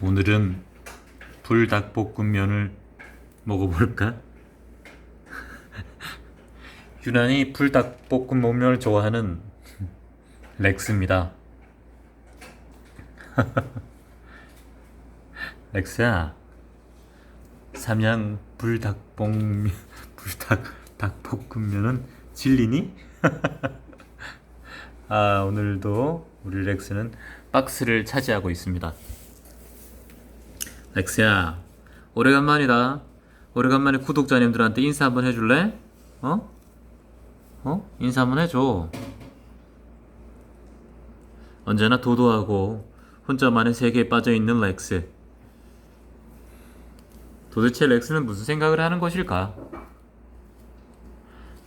오늘은 불닭볶음면을 먹어볼까? 유난히 불닭볶음면을 좋아하는 렉스입니다. 렉스야, 삼양 불닭볶음 불닭 닭볶음면은 진리니? 아 오늘도 우리 렉스는 박스를 차지하고 있습니다. 렉스야, 오래간만이다. 오래간만에 구독자님들한테 인사 한번 해줄래? 어? 어? 인사 한번 해줘. 언제나 도도하고 혼자만의 세계에 빠져 있는 렉스. 도대체 렉스는 무슨 생각을 하는 것일까?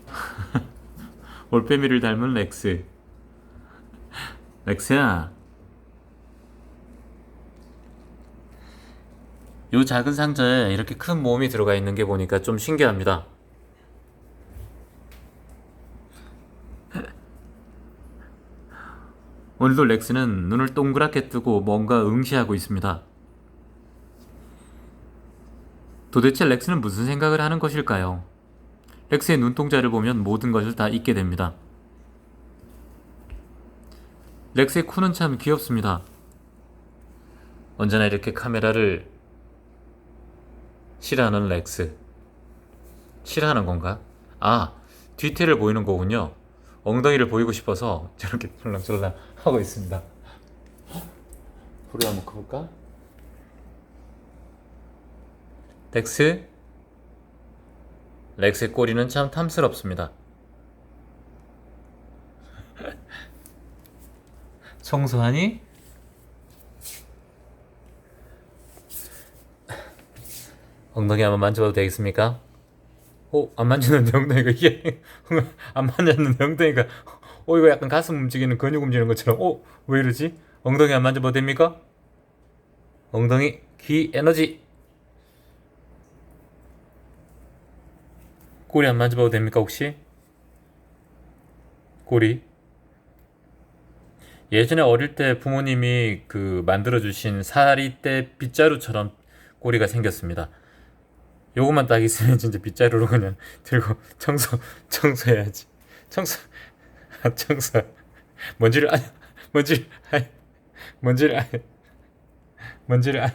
올빼미를 닮은 렉스. 렉스야. 요 작은 상자에 이렇게 큰 모음이 들어가 있는 게 보니까 좀 신기합니다. 오늘도 렉스는 눈을 동그랗게 뜨고 뭔가 응시하고 있습니다. 도대체 렉스는 무슨 생각을 하는 것일까요? 렉스의 눈동자를 보면 모든 것을 다 잊게 됩니다. 렉스의 코는 참 귀엽습니다. 언제나 이렇게 카메라를 싫어하는 렉스. 싫어하는 건가? 아, 뒤태를 보이는 거군요. 엉덩이를 보이고 싶어서 저렇게 쫄랑쫄랑 하고 있습니다. 불을 한번 꺼볼까? 렉스? 렉스의 꼬리는 참 탐스럽습니다. 청소하니? 엉덩이 한번 만져봐도 되겠습니까? 어, 안 만지는데 엉덩이가 이게 안 만졌는데 엉덩이가 어 이거 약간 가슴 움직이는 근육 움직이는 것처럼 어 왜 이러지? 엉덩이 안 만져봐도 됩니까? 엉덩이 귀 에너지 꼬리 안 만져봐도 됩니까 혹시? 꼬리 예전에 어릴 때 부모님이 그 만들어 주신 사리대 빗자루처럼 꼬리가 생겼습니다. 요것만 딱 있으면 진짜 빗자루로 그냥 들고 청소 청소해야지. 청소 아, 청소 먼지를 안 먼지를 안 먼지를 안 먼지를 안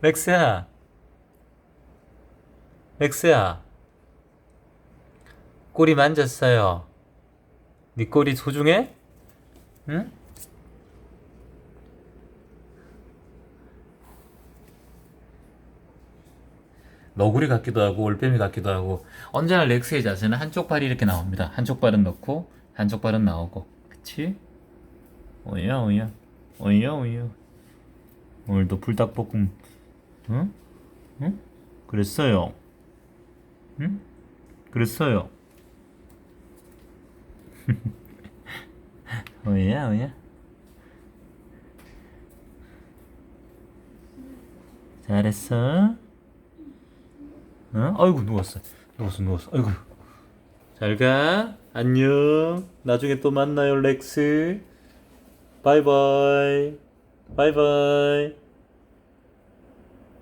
렉스야 렉스야 꼬리 만졌어요. 네 꼬리 소중해? 응? 너구리 같기도 하고 올빼미 같기도 하고 언제나 렉스의 자세는 한쪽 발이 이렇게 나옵니다. 한쪽 발은 넣고 한쪽 발은 나오고 그치? 오야 오야 오야 오야 오늘도 불닭볶음 응? 응? 그랬어요 응? 그랬어요 오야 오야 잘했어 어? 아이고 누웠어. 누웠어 누웠어. 아이고. 잘 가. 안녕. 나중에 또 만나요 렉스. 바이바이. 바이바이